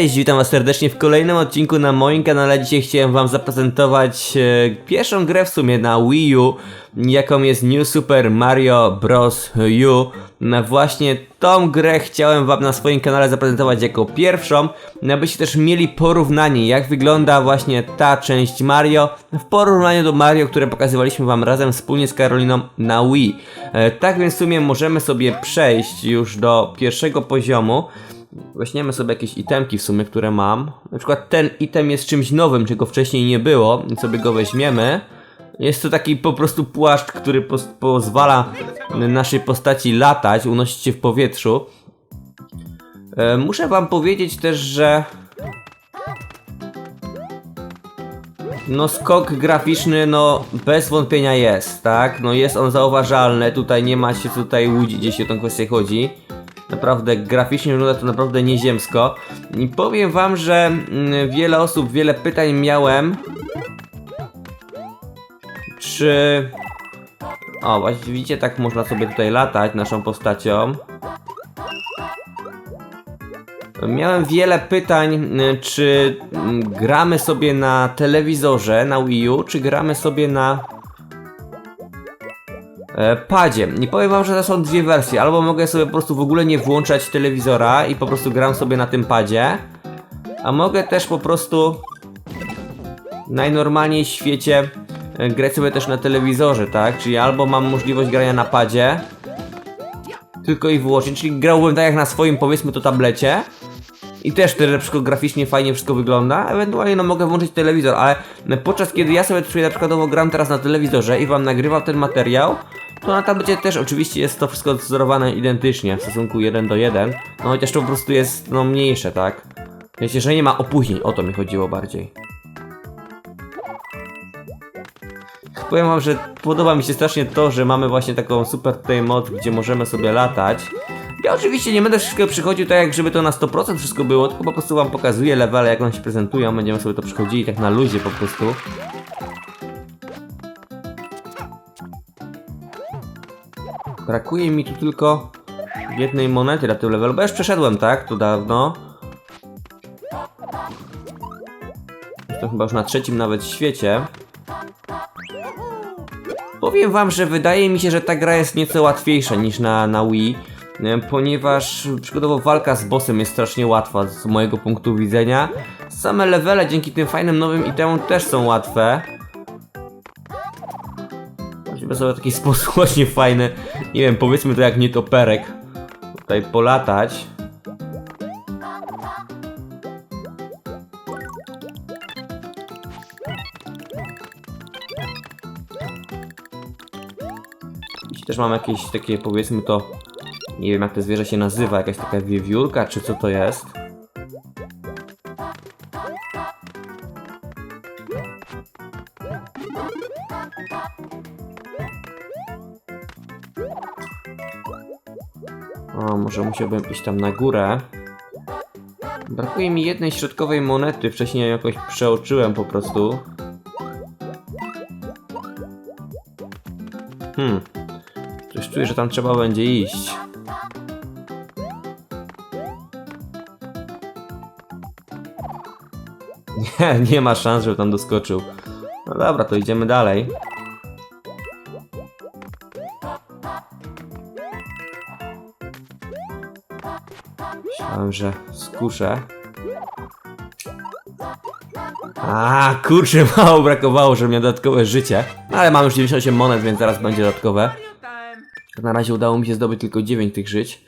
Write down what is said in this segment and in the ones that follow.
Cześć, witam was serdecznie w kolejnym odcinku na moim kanale. Dzisiaj chciałem wam zaprezentować e, pierwszą grę w sumie na Wii U, jaką jest New Super Mario Bros. U. No właśnie tą grę chciałem wam na swoim kanale zaprezentować jako pierwszą, no abyście też mieli porównanie, jak wygląda właśnie ta część Mario w porównaniu do Mario, które pokazywaliśmy wam razem wspólnie z Karoliną na Wii. E, tak więc w sumie możemy sobie przejść już do pierwszego poziomu. Weźmiemy sobie jakieś itemki w sumie, które mam. Na przykład ten item jest czymś nowym, czego wcześniej nie było, więc sobie go weźmiemy. Jest to taki po prostu płaszcz, który pozwala naszej postaci latać, unosić się w powietrzu. E, muszę wam powiedzieć też, że... No skok graficzny, no bez wątpienia jest, tak? No jest on zauważalny, tutaj nie ma się tutaj łudzić, jeśli o tę kwestię chodzi. Naprawdę graficznie wygląda to naprawdę nieziemsko. I powiem wam, że mm, wiele osób, wiele pytań miałem. Czy... O, właśnie widzicie, tak można sobie tutaj latać naszą postacią. Miałem wiele pytań, y, czy mm, gramy sobie na telewizorze, na Wii U, czy gramy sobie na padzie. Nie powiem wam, że to są dwie wersje. Albo mogę sobie po prostu w ogóle nie włączać telewizora i po prostu gram sobie na tym padzie. A mogę też po prostu najnormalniej w świecie e, grać sobie też na telewizorze, tak? Czyli albo mam możliwość grania na padzie, tylko i wyłącznie, czyli grałbym tak jak na swoim powiedzmy to tablecie. I też na przykład graficznie fajnie wszystko wygląda. Ewentualnie no mogę włączyć telewizor, ale podczas kiedy ja sobie na przykładowo gram teraz na telewizorze i wam nagrywam ten materiał, to na tablecie też oczywiście jest to wszystko odzorowane identycznie w stosunku 1 do 1. No chociaż to po prostu jest no mniejsze, tak? Wiecie, że nie ma opóźnień, o to mi chodziło bardziej. Powiem wam, że podoba mi się strasznie to, że mamy właśnie taką super tutaj moc, gdzie możemy sobie latać. Ja oczywiście nie będę wszystkiego przychodził tak, jak żeby to na 100% wszystko było, tylko po prostu wam pokazuję levele, jak one się prezentują, będziemy sobie to przychodzili tak na luzie po prostu. Brakuje mi tu tylko jednej monety na tym levelu, bo już przeszedłem, tak? To dawno. To chyba już na trzecim nawet świecie. Powiem wam, że wydaje mi się, że ta gra jest nieco łatwiejsza niż na, na Wii, e, ponieważ przykładowo walka z bossem jest strasznie łatwa z mojego punktu widzenia. Same levele dzięki tym fajnym nowym itemom też są łatwe. Sobie w taki sposób właśnie fajny, nie wiem, powiedzmy to jak nietoperek, tutaj polatać. Jeśli też mam jakieś takie, powiedzmy to, nie wiem jak to zwierzę się nazywa, jakaś taka wiewiórka, czy co to jest. O, może musiałbym iść tam na górę. Brakuje mi jednej środkowej monety, wcześniej ją jakoś przeoczyłem po prostu. Hmm. Coś czuję, że tam trzeba będzie iść. Nie, nie ma szans, żeby tam doskoczył. No dobra, to idziemy dalej. Że skuszę. A, kurczę, mało brakowało, żeby miał dodatkowe życie. Ale mam już 98 monet, więc zaraz będzie dodatkowe. Na razie udało mi się zdobyć tylko 9 tych żyć.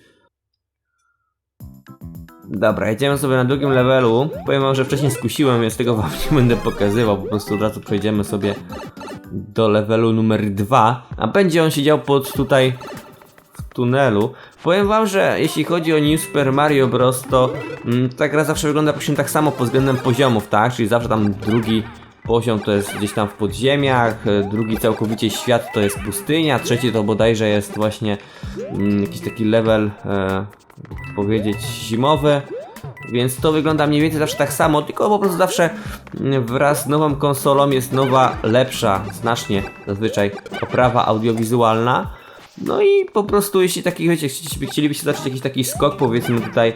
Dobra, jedziemy sobie na drugim levelu. Powiem wam, że wcześniej skusiłem, więc tego wam nie będę pokazywał. Po prostu od razu przejdziemy sobie do levelu numer 2. A będzie on siedział pod tutaj tunelu. Powiem wam, że jeśli chodzi o New Super Mario Bros. to mm, ta gra zawsze wygląda praktycznie tak samo pod względem poziomów, tak? Czyli zawsze tam drugi poziom to jest gdzieś tam w podziemiach, e, drugi całkowicie świat to jest pustynia, trzeci to bodajże jest właśnie mm, jakiś taki level, e, powiedzieć, zimowy. Więc to wygląda mniej więcej zawsze tak samo, tylko po prostu zawsze mm, wraz z nową konsolą jest nowa, lepsza, znacznie zazwyczaj oprawa audiowizualna. No i po prostu jeśli taki, wiecie, chcielibyście, zacząć jakiś taki skok, powiedzmy tutaj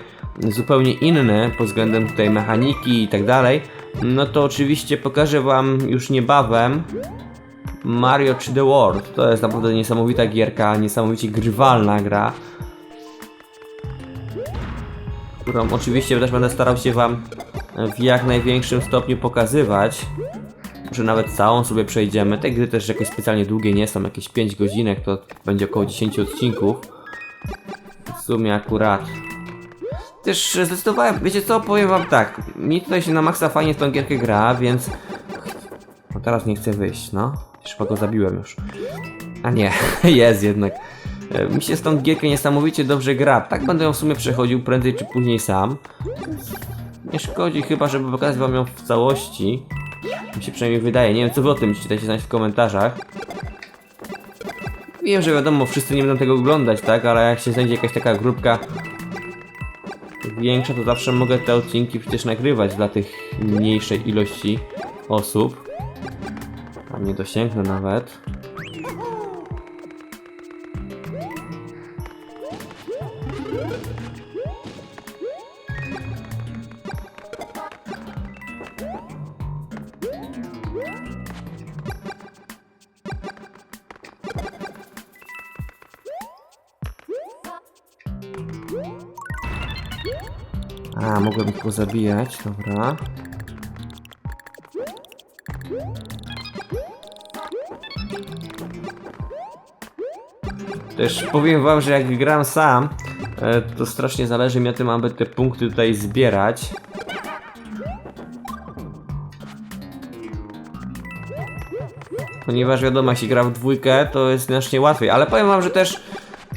zupełnie inny pod względem tutaj mechaniki i tak dalej, no to oczywiście pokażę wam już niebawem Mario 3 The World. To jest naprawdę niesamowita gierka, niesamowicie grywalna gra. Którą oczywiście też będę starał się wam w jak największym stopniu pokazywać. Może nawet całą sobie przejdziemy. Te gry też jakoś specjalnie długie nie są, jakieś 5 godzinek, to będzie około 10 odcinków. W sumie akurat. Też zdecydowałem, wiecie co, powiem wam tak, mi tutaj się na maksa fajnie w tą gierkę gra, więc... No teraz nie chcę wyjść, no. Chyba go zabiłem już. A nie, jest jednak. E, Mi się z tą gierkę niesamowicie dobrze gra. Tak będę ją w sumie przechodził prędzej czy później sam. Nie szkodzi chyba, żeby pokazać wam ją w całości. Mi się przynajmniej wydaje. Nie wiem co wy o tym myślicie, dajcie znać w komentarzach. Wiem, że wiadomo, wszyscy nie będą tego oglądać, tak? Ale jak się znajdzie jakaś taka grupka większa, to zawsze mogę te odcinki przecież nagrywać dla tych mniejszej ilości osób. Tam nie dosięgnę nawet. A, mogłem ich pozabijać, dobra. Też powiem wam, że jak gram sam, e, to strasznie zależy mi na tym, aby te punkty tutaj zbierać. Ponieważ wiadomo, jeśli gra w dwójkę, to jest znacznie łatwiej. Ale powiem wam, że też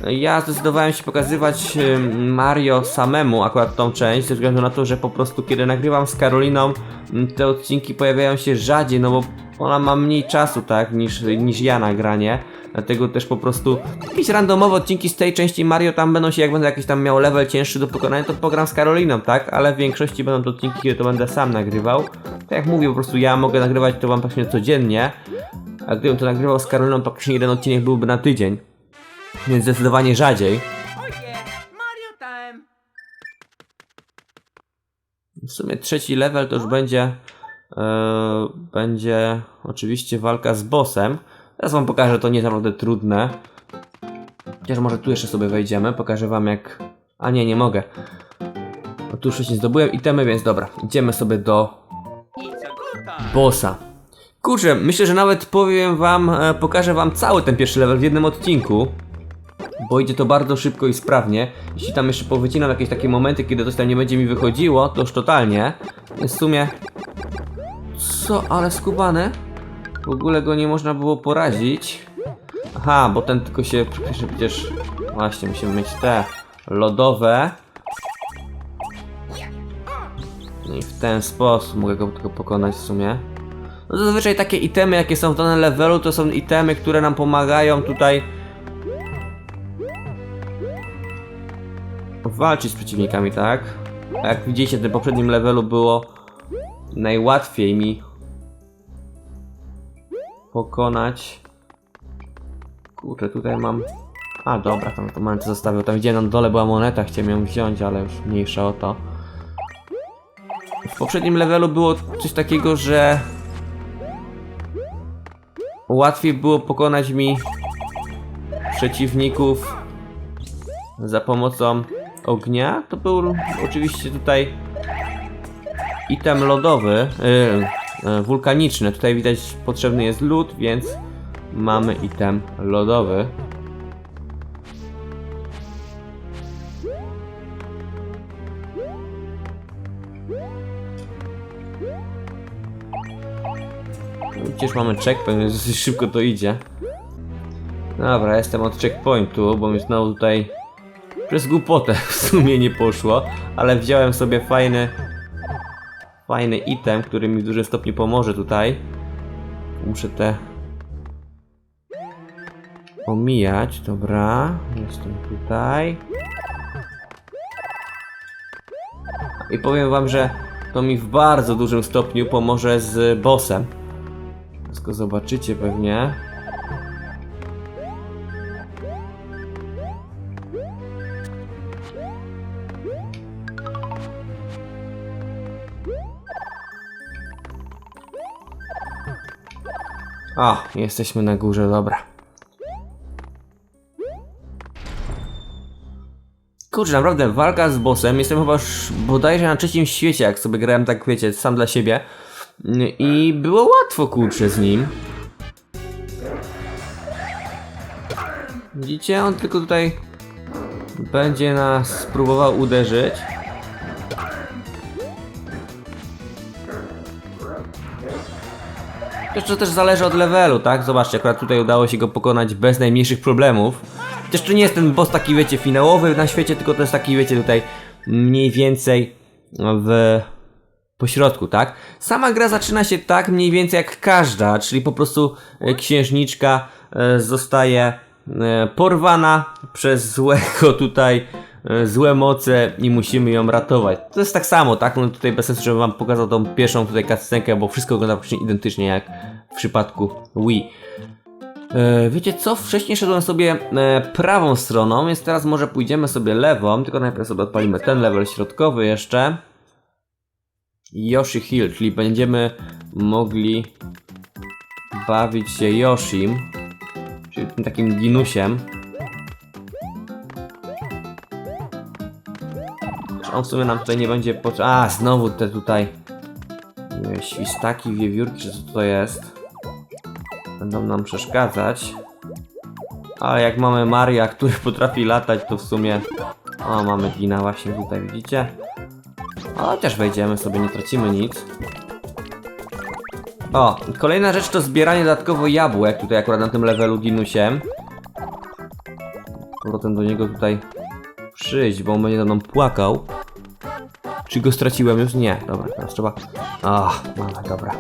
ja zdecydowałem się pokazywać ym, Mario samemu, akurat tą część, ze względu na to, że po prostu kiedy nagrywam z Karoliną, te odcinki pojawiają się rzadziej, no bo ona ma mniej czasu, tak, niż, niż ja na granie. Dlatego też po prostu jakieś randomowe odcinki z tej części Mario tam będą się, jak będę jakiś tam miał level cięższy do pokonania, to pogram z Karoliną, tak? Ale w większości będą to odcinki, kiedy to będę sam nagrywał. Tak jak mówię, po prostu ja mogę nagrywać to wam praktycznie codziennie, a gdybym to nagrywał z Karoliną, to praktycznie jeden odcinek byłby na tydzień. Więc zdecydowanie rzadziej. W sumie trzeci level to już będzie. e, będzie oczywiście walka z bossem. Teraz wam pokażę, to nie naprawdę trudne. Chociaż może tu jeszcze sobie wejdziemy, pokażę wam jak... A nie, nie mogę. O, tu nie zdobyłem itemy, więc dobra. Idziemy sobie do bossa. Kurczę, myślę, że nawet powiem wam, e, pokażę wam cały ten pierwszy level w jednym odcinku. Bo idzie to bardzo szybko i sprawnie. Jeśli tam jeszcze powycinam jakieś takie momenty, kiedy coś tam nie będzie mi wychodziło, to już totalnie. Więc w sumie... Co? Ale skubany? W ogóle go nie można było porazić. Aha, bo ten tylko się przecież... Właśnie, musimy mieć te lodowe. No i w ten sposób mogę go tylko pokonać w sumie. No zazwyczaj takie itemy, jakie są w danym levelu, to są itemy, które nam pomagają tutaj walczyć z przeciwnikami, tak? A jak widzicie, w tym poprzednim levelu było najłatwiej mi pokonać. Kurczę, tutaj mam. A dobra, tam to monetę zostawił. Tam widziałem na dole była moneta, chciałem ją wziąć, ale już mniejsza o to. W poprzednim levelu było coś takiego, że łatwiej było pokonać mi przeciwników za pomocą ognia. To był oczywiście tutaj item lodowy, yy, yy, wulkaniczny. Tutaj widać potrzebny jest lód, więc mamy item lodowy. Przecież mamy checkpoint, więc dosyć szybko to idzie. Dobra, jestem od checkpointu, bo mi znowu tutaj przez głupotę w sumie nie poszło, ale wziąłem sobie fajny fajny item, który mi w dużym stopniu pomoże tutaj. Muszę te omijać, dobra. Jestem tutaj. I powiem wam, że to mi w bardzo dużym stopniu pomoże z bossem. Wszystko zobaczycie pewnie. O, jesteśmy na górze, dobra. Kurczę, naprawdę, walka z bossem, jestem chyba już bodajże na trzecim świecie, jak sobie grałem tak, wiecie, sam dla siebie. I było łatwo, kurczę, z nim. Widzicie, on tylko tutaj będzie nas próbował uderzyć. To też zależy od levelu, tak? Zobaczcie, akurat tutaj udało się go pokonać bez najmniejszych problemów. Chociaż to nie jest ten boss taki, wiecie, finałowy na świecie, tylko to jest taki, wiecie, tutaj mniej więcej w pośrodku, tak? Sama gra zaczyna się tak mniej więcej jak każda, czyli po prostu e, księżniczka e, zostaje e, porwana przez złego tutaj złe moce i musimy ją ratować. To jest tak samo, tak? No tutaj bez sensu, żebym wam pokazał tą pierwszą tutaj cutscenkę, bo wszystko wygląda praktycznie identycznie jak w przypadku Wii. E, wiecie co? Wcześniej szedłem sobie e, prawą stroną, więc teraz może pójdziemy sobie lewą, tylko najpierw sobie odpalimy ten level środkowy jeszcze. Yoshi Hill, czyli będziemy mogli bawić się Yoshim, czyli tym takim dinusiem. On w sumie nam tutaj nie będzie potrzebny. A, znowu te tutaj wiem, świstaki, wiewiórki, co to jest. Będą nam przeszkadzać. Ale jak mamy Maria, który potrafi latać, to w sumie... O, mamy Dina właśnie tutaj, widzicie? O, chociaż wejdziemy sobie, nie tracimy nic. O, kolejna rzecz to zbieranie dodatkowo jabłek, tutaj akurat na tym levelu Dinusiem. Powrotem do niego tutaj przyjść, bo on będzie za mną płakał. Czy go straciłem już? Nie, dobra, teraz trzeba... O, mamy, dobra.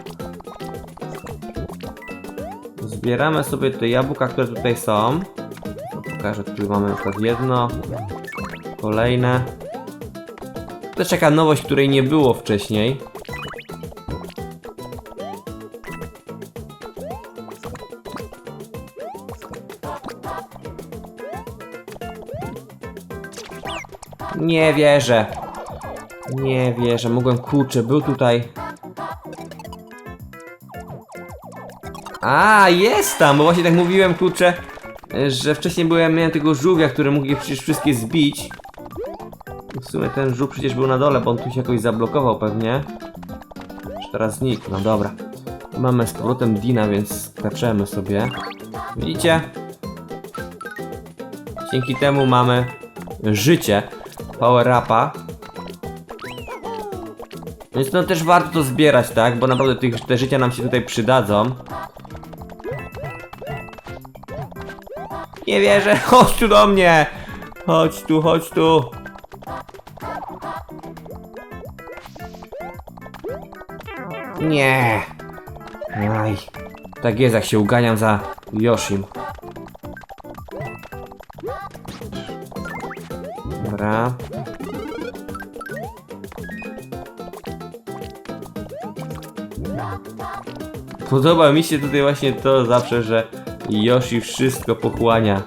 Zbieramy sobie te jabłka, które tutaj są. Pokażę, tu mamy na przykład jedno, kolejne. To czeka nowość, której nie było wcześniej. Nie wierzę. Nie wierzę, mogłem kurczę, był tutaj. A, jest tam, bo właśnie tak mówiłem, kurczę, że wcześniej byłem, miałem tego żółwia, który mógł je przecież wszystkie zbić. W sumie ten żółw przecież był na dole, bo on tu się jakoś zablokował pewnie. Już teraz znikł, no dobra. Mamy z powrotem Dina, więc skaczemy sobie. Widzicie? Dzięki temu mamy życie, power upa. Więc no też warto to zbierać, tak? Bo naprawdę tych, te życia nam się tutaj przydadzą. Nie wierzę, chodź tu do mnie! Chodź tu, chodź tu! Nie! Aj. Tak jest, jak się uganiam za Yoshim. Podoba mi się tutaj właśnie to zawsze, że Yoshi wszystko pochłania.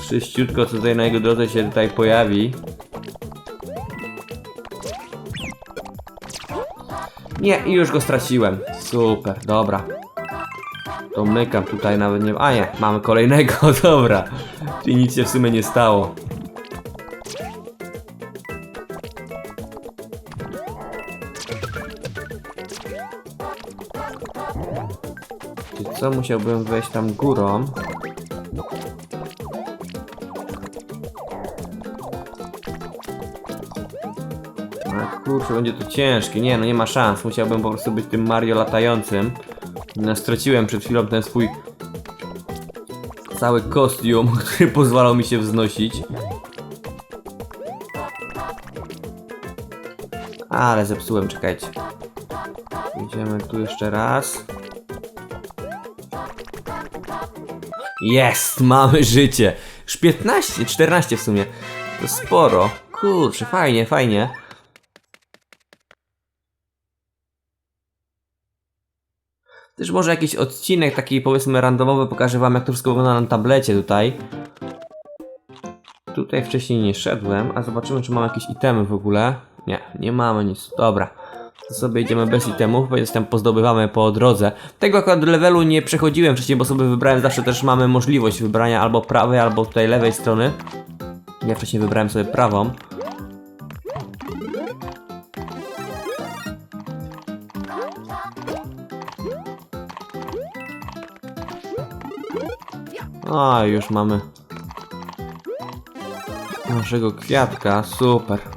Wszyściutko co tutaj na jego drodze się tutaj pojawi. Nie, i już go straciłem. Super, dobra. To mykam tutaj nawet nie... A nie, mamy kolejnego, dobra. Czyli nic się w sumie nie stało. Co, musiałbym wejść tam górą? A kurczę, będzie to ciężkie. Nie, no nie ma szans. Musiałbym po prostu być tym Mario latającym. No, straciłem przed chwilą ten swój cały kostium, który pozwalał mi się wznosić. Ale zepsułem, czekajcie. Idziemy tu jeszcze raz. Jest, mamy życie. Już 15, 14 w sumie. To sporo. Kurczę, fajnie, fajnie. Też może jakiś odcinek taki powiedzmy randomowy pokażę wam jak to wszystko wygląda na tablecie tutaj. Tutaj wcześniej nie szedłem, a zobaczymy czy mam jakieś itemy w ogóle. Nie, nie mamy nic. Dobra. To sobie idziemy bez itemów, bo tam pozdobywamy po drodze. Tego akurat levelu nie przechodziłem wcześniej, bo sobie wybrałem, zawsze też mamy możliwość wybrania albo prawej, albo tutaj lewej strony. Ja wcześniej wybrałem sobie prawą. A, już mamy naszego kwiatka, super.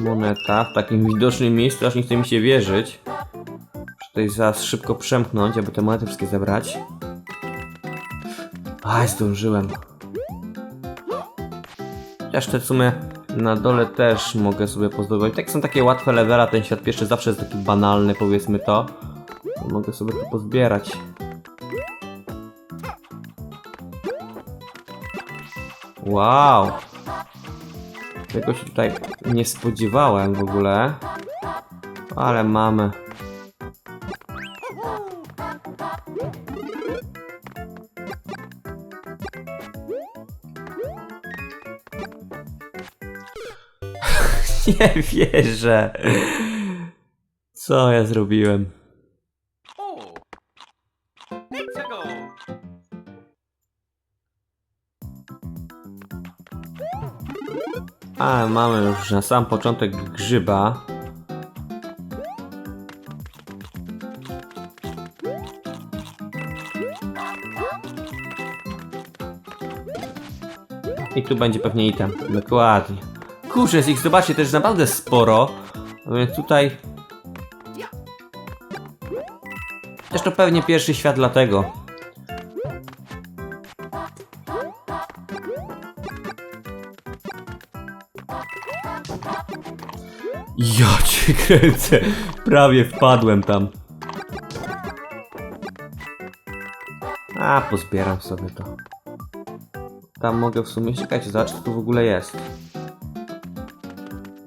Moneta w takim widocznym miejscu, aż nie chce mi się wierzyć. Muszę tutaj zaraz szybko przemknąć, aby te monety wszystkie zebrać. Aj, zdążyłem. Chociaż te w sumie na dole też mogę sobie pozdobywać. Tak są takie łatwe levela, ten świat pierwszy zawsze jest taki banalny, powiedzmy to. Mogę sobie to pozbierać. Wow! Tego się tutaj nie spodziewałem w ogóle. Ale mamy. Nie wierzę. Co ja zrobiłem? A, mamy już na sam początek grzyba. I tu będzie pewnie item. Dokładnie. Kurczę, jest ich zobaczcie też naprawdę sporo. A Więc tutaj... Też to pewnie pierwszy świat dlatego. Ja cię kręcę. Prawie wpadłem tam. A, pozbieram sobie to. Tam mogę w sumie czekać, zobacz co tu w ogóle jest.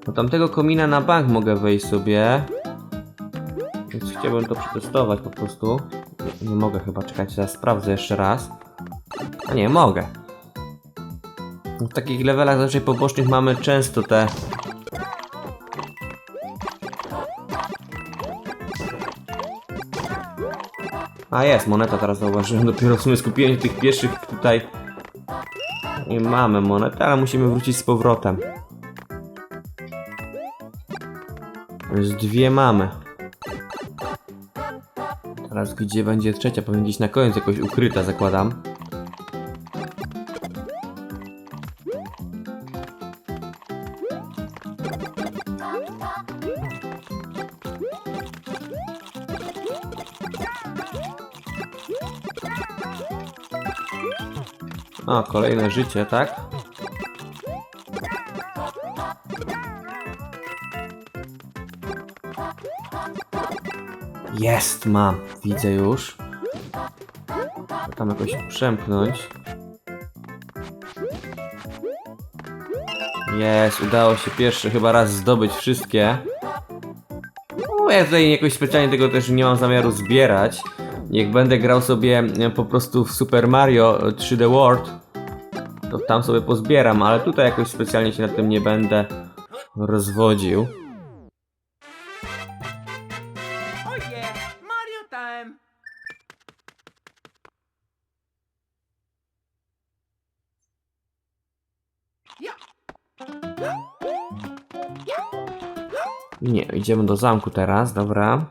Do tamtego komina na bank mogę wejść sobie. Więc chciałbym to przetestować po prostu. Nie, nie mogę chyba czekać, zaraz sprawdzę jeszcze raz. A nie, mogę. W takich levelach zazwyczaj pobocznych mamy często te A jest, moneta teraz zauważyłem. Dopiero w sumie skupiłem się tych pierwszych tutaj. I mamy monetę, ale musimy wrócić z powrotem. Już dwie mamy. Teraz gdzie będzie trzecia? Powinien gdzieś na koniec jakoś ukryta, zakładam. O, kolejne życie, tak? Jest, mam. Widzę już. Tam jakoś przemknąć. Jest, udało się pierwszy chyba raz zdobyć wszystkie. No, ja tutaj jakoś specjalnie tego też nie mam zamiaru zbierać. Jak będę grał sobie e, po prostu w Super Mario 3D World, to tam sobie pozbieram, ale tutaj jakoś specjalnie się nad tym nie będę rozwodził. Nie, idziemy do zamku teraz, dobra.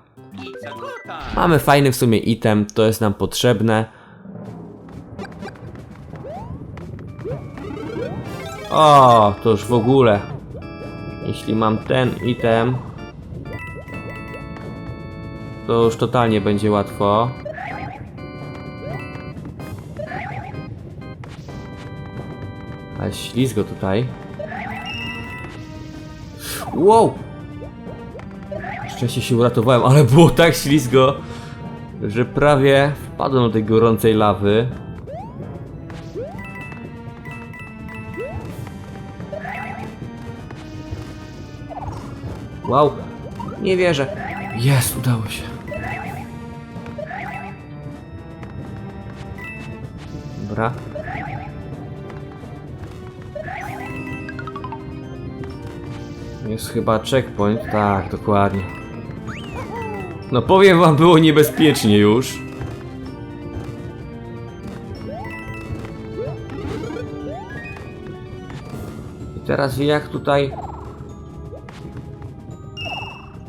Mamy fajny w sumie item, to jest nam potrzebne. O, to już w ogóle. Jeśli mam ten item, to już totalnie będzie łatwo. Ale ślizgo tutaj. Wow! Szczęście się uratowałem, ale było tak ślizgo, że prawie wpadłem do tej gorącej lawy. Wow, Nie wierzę. Jest, udało się. Dobra. Jest chyba checkpoint. Tak, dokładnie. No powiem wam, było niebezpiecznie już. I teraz jak tutaj...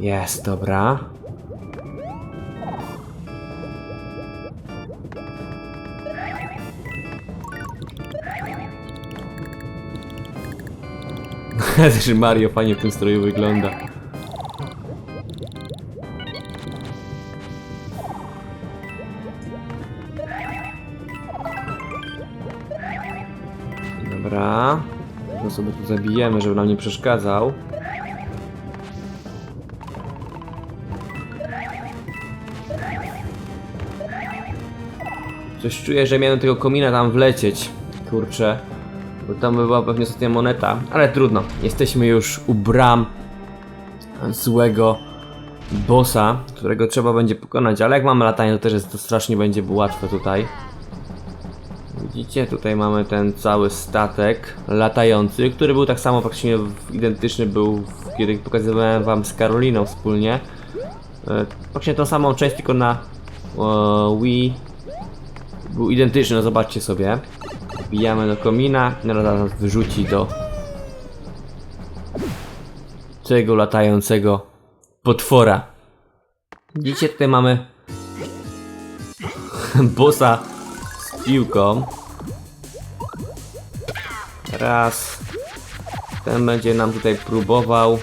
Jest, dobra. Też Mario fajnie w tym stroju wygląda. Dobra. To sobie tu zabijemy, żeby nam nie przeszkadzał. Coś czuję, że miałem tego komina tam wlecieć. Kurczę. Bo tam by była pewnie ostatnia moneta. Ale trudno. Jesteśmy już u bram złego bossa, którego trzeba będzie pokonać. Ale jak mamy latanie, to też jest to strasznie będzie łatwe tutaj. Widzicie, tutaj mamy ten cały statek latający, który był tak samo praktycznie identyczny był, kiedy pokazywałem wam z Karoliną wspólnie. E, Praktycznie tą samą część, tylko na e, Wii był identyczny, no zobaczcie sobie. Wbijamy do komina, no nas wyrzuci do tego latającego potwora. Widzicie, tutaj mamy bossa z piłką. Raz. Ten będzie nam tutaj próbował.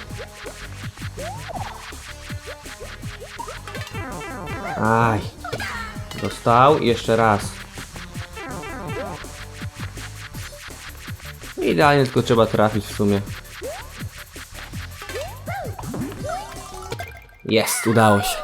Aj. Dostał. Jeszcze raz. Idealnie tylko trzeba trafić w sumie. Jest, udało się.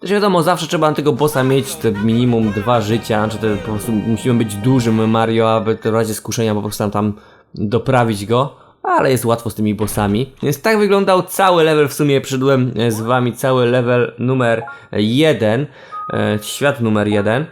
Też wiadomo, zawsze trzeba na tego bossa mieć te minimum dwa życia, czy te po prostu musimy być dużym Mario, aby w razie skuszenia po prostu tam, doprawić go. Ale jest łatwo z tymi bossami. Więc tak wyglądał cały level, w sumie przyszedłem e, z wami cały level numer 1, świat numer 1.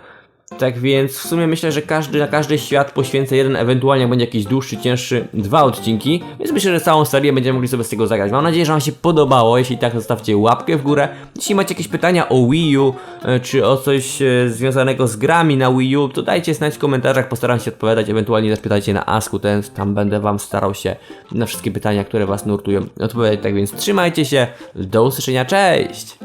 Tak więc w sumie myślę, że każdy, na każdy świat poświęcę jeden, ewentualnie będzie jakiś dłuższy, cięższy, dwa odcinki. Więc myślę, że całą serię będziemy mogli sobie z tego zagrać. Mam nadzieję, że Wam się podobało. Jeśli tak, zostawcie łapkę w górę. Jeśli macie jakieś pytania o Wii U, e, czy o coś e, związanego z grami na Wii U, to dajcie znać w komentarzach, postaram się odpowiadać. Ewentualnie też pytajcie na Asku, ten, tam będę Wam starał się na wszystkie pytania, które Was nurtują, odpowiadać. Tak więc trzymajcie się, do usłyszenia, cześć!